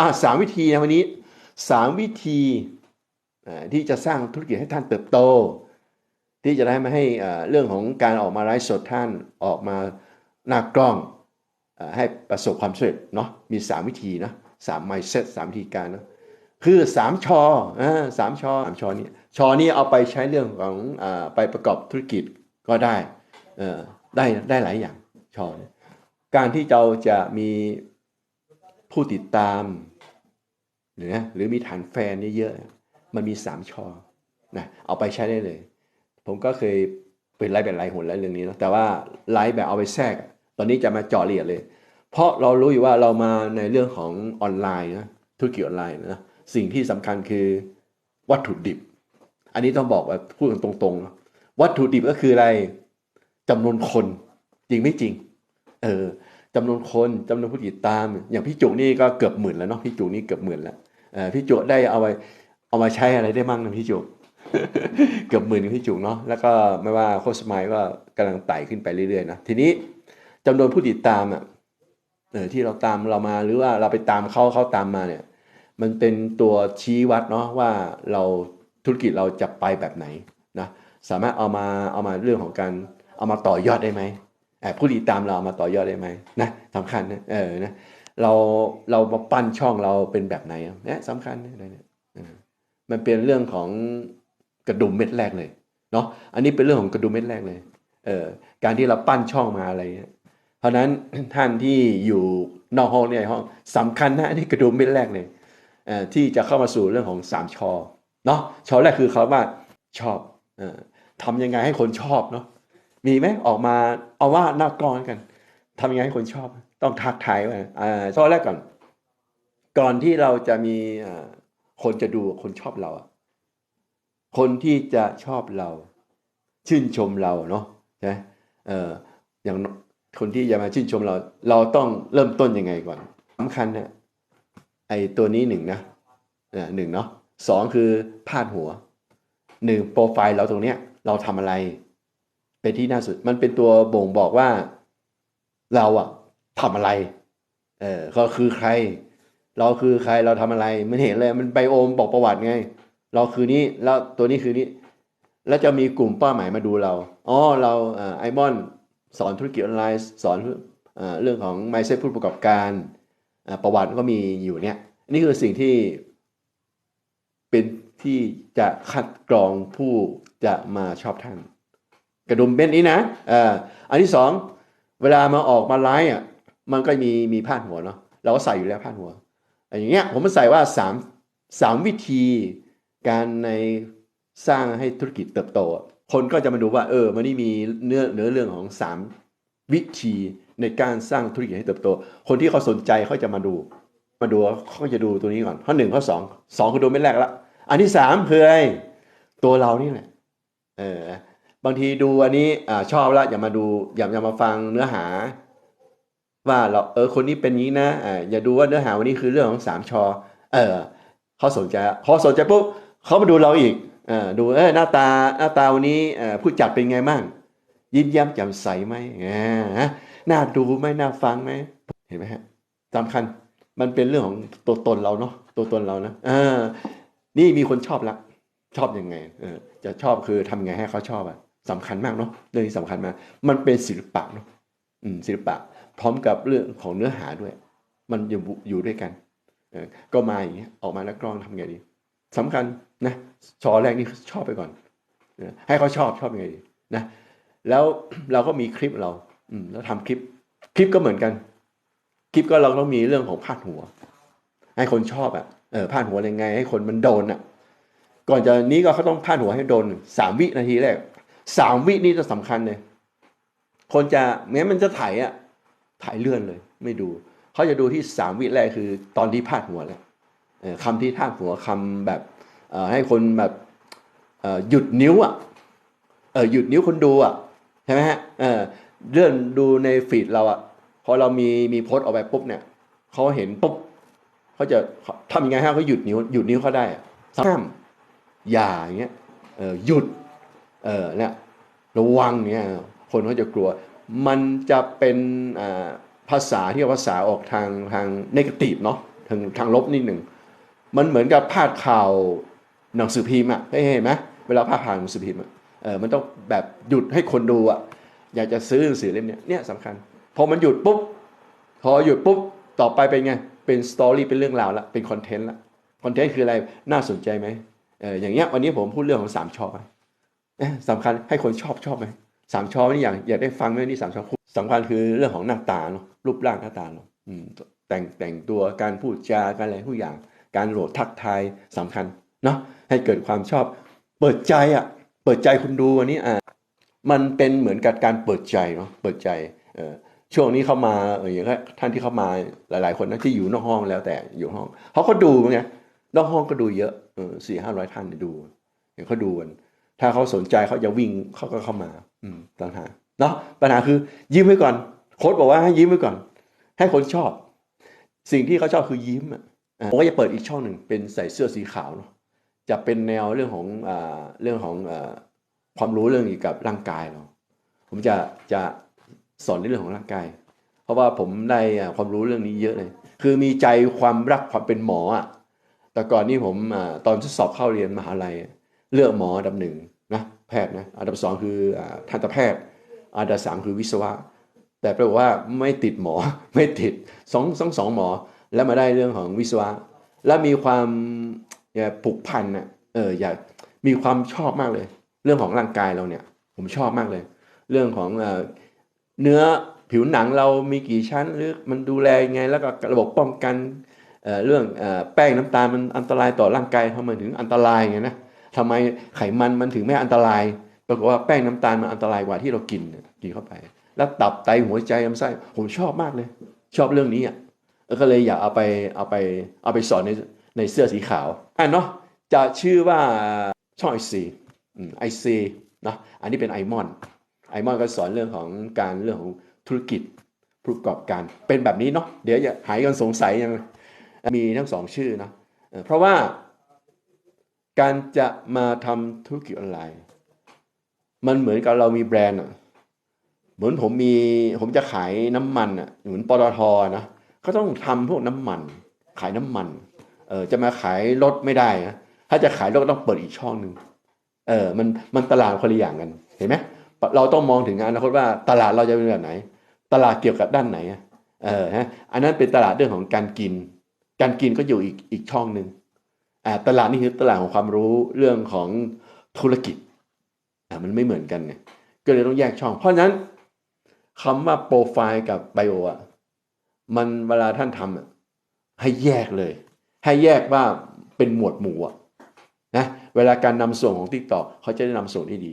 อ่าสามวิธีนะวันนี้สามวิธีที่จะสร้างธุรกิจให้ท่านเติบโต ที่จะได้ไมาให้เรื่องของการออกมาไลฟ์สดท่านออกมาหน้ากล้องอให้ประสบความสำเร็จเนาะมีสามวิธีนะสาม mindset สามวิธีการเนาะคือสามชออ่าสามชอสามชอนี้ชอนี้เอาไปใช้เรื่องของอไปประกอบธุรกิจก็ได้ได้ได้หลายอย่างชอเนี่ยการที่เราจะมีผู้ติดตาม หรือนะหรือมีฐานแฟนเยอะๆมันมีสามชอนะเอาไปใช้ได้เลย ผมก็เคยเป็นไลฟ์แบบไลฟ์หนแล้วเรื่องนี้เนะแต่ว่าไลฟ์แบบเอาไปแทรก ตอนนี้จะมาเจาะละเอียดเลย เพราะเรารู้อยู่ว่าเรามาในเรื่องของออนไลน์นะธุรกิจออนไลน์นะสิ่งที่สำคัญคือวัตถุดิบ อันนี้ต้องบอกว่าพูดกันตรงๆนะวัตถุดิบก็คืออะไรจำนวนคนจริงไม่จริง เออจำนวนคนจำนวนผู้ติดตาม อย่างพี่จุกนี่ก็เกือบหมื่นแล้วเนาะพี่จุกนี่เกือบหมื่นแล้ว พี่จุได้เอาไปเอามาใช้อะไรได้มั่งนะพี่จุเกือบหมื่นพี่จุเนาะแล้วก็ไม่ว่าโคสมายก็กำลังไต่ขึ้นไปเรื่อยๆนะทีนี้จำนวนผู้ติดตามอะเออที่เราตามเรามาหรือว่าเราไปตามเขาเขาตามมาเนี่ย มันเป็นตัวชี้วัดเนาะว่าเราธุรกิจเราจะไปแบบไหนนะสามารถเอามาเอามาเรื่องของการเอามาต่อยอดได้ไหมเอ่อผู้ติดตามเราเอามาต่อยอดได้ไหมนะสำคัญนะเออนะ เราเรามาปั้นช่องเราเป็นแบบไหนเนี่ยสำคัญอะไรเนี่ยมันเป็นเรื่องของกระดุมเม็ดแรกเลยเนาะอันนี้เป็นเรื่องของกระดุมเม็ดแรกเลยเออการที่เราปั้นช่องมาอะไรเงี้ยเพราะนั้นท่านที่อยู่นอกห้องเนี่ยห้องสำคัญนะอันนี่กระดุมเม็ดแรกเลยเอ่อที่จะเข้ามาสู่เรื่องของสามชอเนาะชอแรกคือเขาว่าชอบเออทำยังไงให้คนชอบเนาะมีไหมออกมาเอาว่าหน้ากล้องกัน ทำยังไงให้คนชอบ ต้องทักทายไว้อ่าชอแรกก่อน ก่อนที่เราจะมีคนจะดูคนชอบเราคนที่จะชอบเรา ชื่นชมเราเนาะใช่ไหมเอออย่างคนที่จะมาชื่นชมเรา เราต้องเริ่มต้นยังไงก่อนสำคัญเนี่ยไอตัวนี้หนึ่งนะหนึ่งเนาะสองคือพาดหัวหนึ่งโปรไฟล์เราตรงเนี้ย เราทำอะไร เป็นที่น่าสุด มันเป็นตัวบ่งบอกว่า เราอะทำอะไร เออก็คือใคร เราคือใครเราทำอะไรมันเห็นเลยมันไบโอมบอกประวัติไง เราคือนี้แล้วตัวนี้คือนี้ แล้วจะมีกลุ่มเป้าหมายมาดูเราอ๋อเราไอมอนสอนธุรกิจออนไลน์สอนเรื่องของ mindset ผู้ประกอบการประวัติก็มีอยู่เนี่ยนี่คือสิ่งที่เป็นที่จะคัดกรองผู้จะมาชอบท่าน กระดุมเบ็ดนี้นะอ่าอันที่สอง เวลามาออกมาไลฟ์อะมันก็มีมีพาดหัวเนาะเราก็ใส่อยู่แล้วพาดหัวอย่างเงี้ยผมมันใส่ว่าสามสามวิธีการในสร้างให้ธุรกิจเติบโต คนก็จะมาดูว่าเออมันนี่มีเนื้อเนื้อเรื่องของสามวิธีในการสร้างธุรกิจให้เติบโต คนที่เขาสนใจเขาจะมาดู มาดูเขาจะดูตัวนี้ก่อนข้อหนึ่งข้อสองสองคือดูไม่แรกละอันที่สามคืออะไรตัวเรานี่แหละเออ บางทีดูอันนี้อชอบแล้วอย่ามาดูอย่าอย่ามาฟังเนื้อหา ว่าเราเออคนนี้เป็นนี้นะอ่าอย่าดูว่าเนื้อหาวันนี้คือเรื่องของสามชอเออเขาสนใจพอสนใจปุ๊บเขามาดูเราอีกอดูเออหน้าตาหน้าตาวันนี้ผู้จัดเป็นไงบ้างยิ้มแย้มแจ่มใสไหมอ่าน่าดูไหมน่าฟังไหมเห็นไหมฮะสำคัญมันเป็นเรื่องของตัวตนเราเนาะตัวตนเรานะอ่านี่มีคนชอบละชอบยังไงเออจะชอบคือทำไงให้เขาชอบอะ สำคัญมากเนาะเรื่องนี้สำคัญมากมันเป็นศิลปะเนาะอืมศิลปะ พร้อมกับเรื่องของเนื้อหาด้วย มันอยู่อยู่ด้วยกันก็มาอย่างเงี้ยออกมาแล้วกล้องทำไงดีสำคัญนะชอแรกนี่ชอบไปก่อนให้เขาชอบชอบยังไงดีนะแล้วเราก็มีคลิปเราอืมแล้วทำคลิป คลิปก็เหมือนกัน คลิปก็เราต้องมีเรื่องของพาดหัว ให้คนชอบอะเออพาดหัวยังไง ให้คนมันโดนอะ ก่อนจะนี้ก็เขาต้องพาดหัวให้โดนสามวินาทีแรก สามวินี่จะสำคัญเลยคนจะแม้มันจะถ่ายอะถ่ายเลื่อนเลย ไม่ดู เขาจะดูที่สามวิแรกคือตอนที่พาดหัวแล้วคำที่พาดหัวคำแบบให้คนแบบหยุดนิ้วอะหยุดนิ้วคนดูอะใช่ไหมฮะเลื่อนดูในฟีดเราอะพอเรามีมีโพสออกไปปุ๊บเนี่ยเขาเห็นปุ๊บเขาจะทำยังไงให้เขาหยุดนิ้วหยุดนิ้วเขาได้ห้ามอย่าอย่างเงี้ยหยุด เออเนี่ยระวังเนี่ยคนเขาจะกลัว มันจะเป็นภาษาที่ภาษาออกทางทางนกาทีฟเนาะทางทางลบนิดหนึ่ง มันเหมือนกับพาดข่าวหนังสือพิมพ์อะเห็นไหมเวลาพาดข่าวหนังสือพิมพ์อะเออมันต้องแบบหยุดให้คนดูอะอยากจะซื้อหนังสือเล่มเนี้ยเนี่ยสำคัญ พอมันหยุดปุ๊บ พอหยุดปุ๊บ ต่อไปเป็นไง เป็นสตอรี่เป็นเรื่องราวละเป็นคอนเทนต์ละคอนเทนต์คืออะไรน่าสนใจไหมเอออย่างเงี้ยวันนี้ผมพูดเรื่องของสามชอ สำคัญให้คนชอบชอบไหมสามชอบนี่อย่ากอยากได้ฟังไหมนี่สามชอบสำคัญคือเรื่องของหน้าตาเนาะรูปร่างหน้าตาเนาะแต่งแต่งตัวการพูดจาการอะไรทุกอย่าง การโหลดทักทายสำคัญเนาะให้เกิดความชอบ เปิดใจอะ เปิดใจคุณดูวันนี้อะมันเป็นเหมือนกับการเปิดใจเนาะเปิดใจเออช่วงนี้เข้ามาเอออย่างท่านที่เข้ามาหลาย ๆ คนนะที่อยู่นอกห้องแล้วแต่อยู่ห้องเขาก็ดูไงนอกห้องก็ดูเยอะเออสี่ห้าร้อยท่านเนี่ยดูเห็นเขาดูกัน ถ้าเขาสนใจเขาจะวิ่งเขาก็เข้ามา อืมปัญหาเนาะปัญหาคือยิ้มไว้ก่อน โค้ดบอกว่าให้ยิ้มไว้ก่อน ให้คนชอบ สิ่งที่เขาชอบคือยิ้มอะผมก็จะเปิดอีกช่องหนึ่งเป็นใส่เสื้อสีขาวเนาะจะเป็นแนวเรื่องของอ่าเรื่องของอ่ความรู้เรื่องเกี่ยวกับร่างกายเราผมจะจะสอนในเรื่องของร่างกาย เพราะว่าผมได้ความรู้เรื่องนี้เยอะเลย คือมีใจความรักความเป็นหมออะแต่ก่อนนี้ผมอาตอนที่สอบเข้าเรียนมหาลัย เลือกหมออันดับหนึ่งนะแพทย์นะอันดับสองคืออทันตแพทย์ อันดับสามคือวิศวะ แต่ปรากฏว่าไม่ติดหมอไม่ติดสองสองสองหมอแล้วมาได้เรื่องของวิศวะ แล้วมีความผูกพันอะเอออยากมีความชอบมากเลย เรื่องของร่างกายเราเนี่ย ผมชอบมากเลย เรื่องของเอเนื้อผิวหนังเรามีกี่ชั้นหรือมันดูแลยังไงแล้วก็ระบบป้องกันเเรื่องอแป้งน้ำตาลมันอันตรายต่อร่างกายทำไมถึงอันตรายไงนะ ทำไมไขมันมันถึงไม่อันตรายปรากฏว่าแป้งน้ำตาลมันอันตรายกว่าที่เรากินกินเข้าไป แล้วตับไตหัวใจลำไส้ผมชอบมากเลย ชอบเรื่องนี้อะก็เลยอยากเอาไปเอาไปเอาไปสอนในในเสื้อสีขาวอะเนาะจะชื่อว่าช่องไอซีไอซีเนาะอันนี้เป็นไอมอนไอมอนก็สอนเรื่องของการเรื่องของธุรกิจผู้ประกอบการเป็นแบบนี้เนาะเดี๋ยวอย่าหายกันสงสัยยังมีทั้งสองชื่อนะเพราะว่า การจะมาทำธุรกิจออนไลน์ มันเหมือนกับเรามีแบรนด์อะเหมือนผมมีผมจะขายน้ำมันอะเหมือนปตทนะก็ต้องทำพวกน้ำมัน ขายน้ำมันเออจะมาขายรถไม่ได้นะถ้าจะขายรถก็ต้องเปิดอีกช่องหนึ่งเออมันมันตลาดคนละอย่างกันเห็นไหมเราต้องมองถึงอนาคตว่าตลาดเราจะเป็นแบบไหน ตลาดเกี่ยวกับด้านไหนเออฮะอันนั้นเป็นตลาดเรื่องของการกิน การกินก็อยู่อีกอีกช่องหนึ่ง ตลาดนี่คือตลาดของความรู้เรื่องของธุรกิจมันไม่เหมือนกันไงก็เลยต้องแยกช่อง เพราะนั้นคำว่าโปรไฟล์กับไบโออะมันเวลาท่านทำอะให้แยกเลย ให้แยกว่าเป็นหมวดหมู่อะนะเวลาการนำส่งของ t ิ k t o k เขาจะได้นำส่งที่ดี